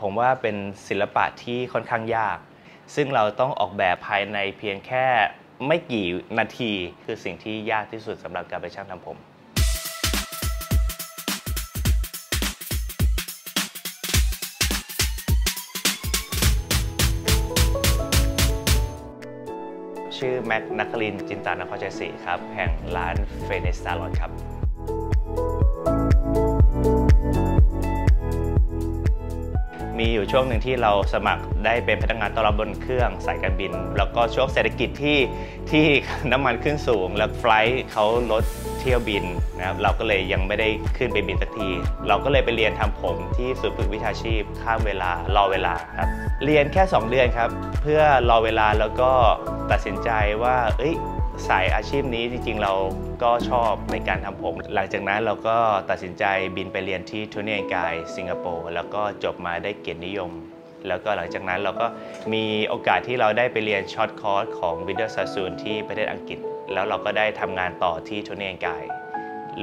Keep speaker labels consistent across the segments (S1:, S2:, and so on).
S1: ผมว่าเป็นศิลปะที่ค่อนข้างยาก ซึ่งเราต้องออกแบบภายในเพียงแค่ไม่กี่นาที คือสิ่งที่ยากที่สุดสำหรับการเป็นช่างทำผมชื่อแม็กนักคลินจินตานครชัยศรีครับ แห่งร้านเฟเนสซาลอนครับ มีอยู่ช่วงหนึ่งที่เราสมัครได้เป็นพนักงานต้อนรับบนเครื่องสายการบิน แล้วก็ช่วงเศรษฐกิจที่ที่น้ำมันขึ้นสูง แล้วไฟล์เขาลดเที่ยวบินนะครับเราก็เลยยังไม่ได้ขึ้นไปบินสักที เราก็เลยไปเรียนทำผมที่ศูนย์ฝึกวิชาชีพ ข้ามเวลารอเวลาครับเรียนแค่ 2 เดือนครับ เพื่อรอเวลาแล้วก็ตัดสินใจว่า เอ้ย สายอาชีพนี้จริงๆ เราก็ชอบในการทำผม หลังจากนั้นเราก็ตัดสินใจบินไปเรียนที่ทูเนียกายสิงคโปร์แล้วก็จบมาได้เกียรตินิยม แล้วก็หลังจากนั้นเราก็มีโอกาสที่เราได้ไปเรียนช็อตคอร์สของวินเดอร์ซาซูนที่ประเทศอังกฤษ แล้วเราก็ได้ทำงานต่อที่ทูเนียกาย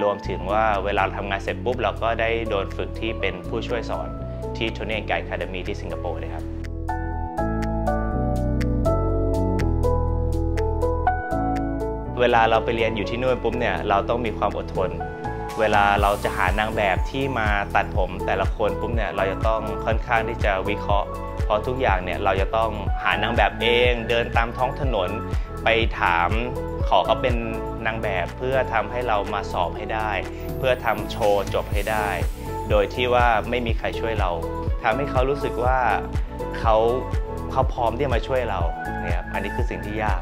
S1: รวมถึงว่าเวลาทำงานเสร็จปุ๊บ เราก็ได้โดนฝึกที่เป็นผู้ช่วยสอนที่ทูเนียกายคาเดมีที่สิงคโปร์เลยครับ เวลาเราไปเรียนอยู่ที่นู่นปุ๊บเนี่ยเราต้องมีความอดทน เวลาเราจะหานางแบบที่มาตัดผมแต่ละคนปุ๊บเนี่ยเราจะต้องค่อนข้างที่จะวิเคราะห์ เพราะทุกอย่างเนี่ยเราจะต้องหานางแบบเองเดินตามท้องถนนไปถามขอเขาเป็นนางแบบเพื่อทำให้เรามาสอบให้ได้ เพื่อทำโชว์จบให้ได้ โดยที่ว่าไม่มีใครช่วยเราทำให้เขารู้สึกว่าเขาเขาพร้อมที่จะมาช่วยเราเนี่ยอันนี้คือสิ่งที่ยาก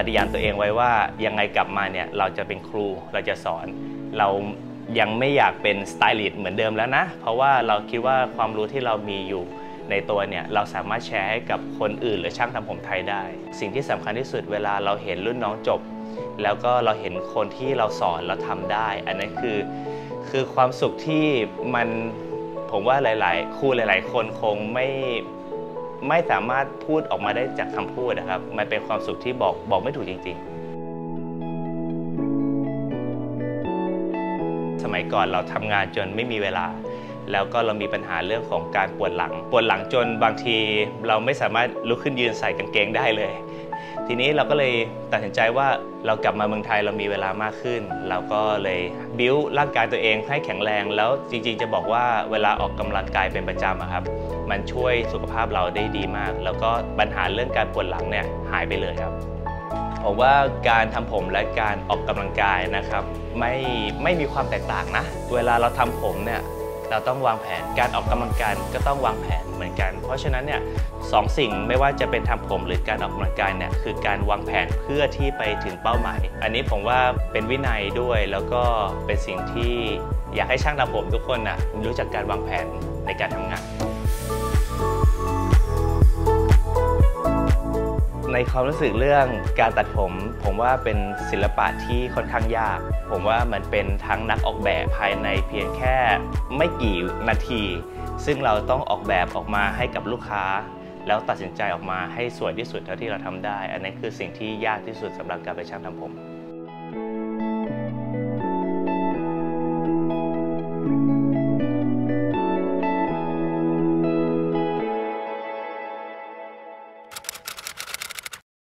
S1: ปฏิญาณตัวเองไว้ว่ายังไงกลับมาเนี่ยเราจะเป็นครูเราจะสอน เรายังไม่อยากเป็นสไตลิสต์เหมือนเดิมแล้วนะ เพราะว่าเราคิดว่าความรู้ที่เรามีอยู่ในตัวเนี่ยเราสามารถแชร์ให้กับคนอื่น หรือช่างทำผมไทยได้ สิ่งที่สำคัญที่สุดเวลาเราเห็นรุ่นน้องจบ แล้วก็เราเห็นคนที่เราสอนเราทำได้ อันนั้นคือคือความสุขที่มันผมว่าหลาย ๆ ครูหลาย ๆ คนคงไม่ ไม่สามารถพูดออกมาได้จากคำพูดนะครับ มันเป็นความสุขที่บอกบอกไม่ถูกจริง ๆ สมัยก่อนเราทำงานจนไม่มีเวลา แล้วก็เรามีปัญหาเรื่องของการปวดหลัง ปวดหลังจนบางทีเราไม่สามารถลุกขึ้นยืนใส่กางเกงได้เลย ทีนี้เราก็เลยตัดสินใจว่าเรากลับมาเมืองไทยเรามีเวลามากขึ้น เราก็เลยบิ้วร่างกายตัวเองให้แข็งแรง แล้วจริงๆจะบอกว่าเวลาออกกำลังกายเป็นประจำครับ มันช่วยสุขภาพเราได้ดีมาก แล้วก็ปัญหาเรื่องการปวดหลังเนี่ยหายไปเลยครับผมว่าการทำผมและการออกกำลังกายนะครับ ไม่ไม่มีความแตกต่างนะ เวลาเราทำผมเนี่ย เราต้องวางแผนการออกกำลังกายก็ต้องวางแผนเหมือนกัน เพราะฉะนั้นเนี่ยสองสิ่งไม่ว่าจะเป็นทำผมหรือการออกกำลังกายเนี่ยคือการวางแผนเพื่อที่ไปถึงเป้าหมาย อันนี้ผมว่าเป็นวินัยด้วยแล้วก็เป็นสิ่งที่อยากให้ช่างทำผมทุกคนนะรู้จักการวางแผนในการทำงาน ในความรู้สึกเรื่องการตัดผม ผมว่าเป็นศิลปะที่ค่อนข้างยาก ผมว่ามันเป็นทั้งนักออกแบบภายในเพียงแค่ไม่กี่นาที ซึ่งเราต้องออกแบบออกมาให้กับลูกค้า แล้วตัดสินใจออกมาให้สวยที่สุดเท่าที่เราทำได้ อันนั้นคือสิ่งที่ยากที่สุดสำหรับการเป็นช่างทำผม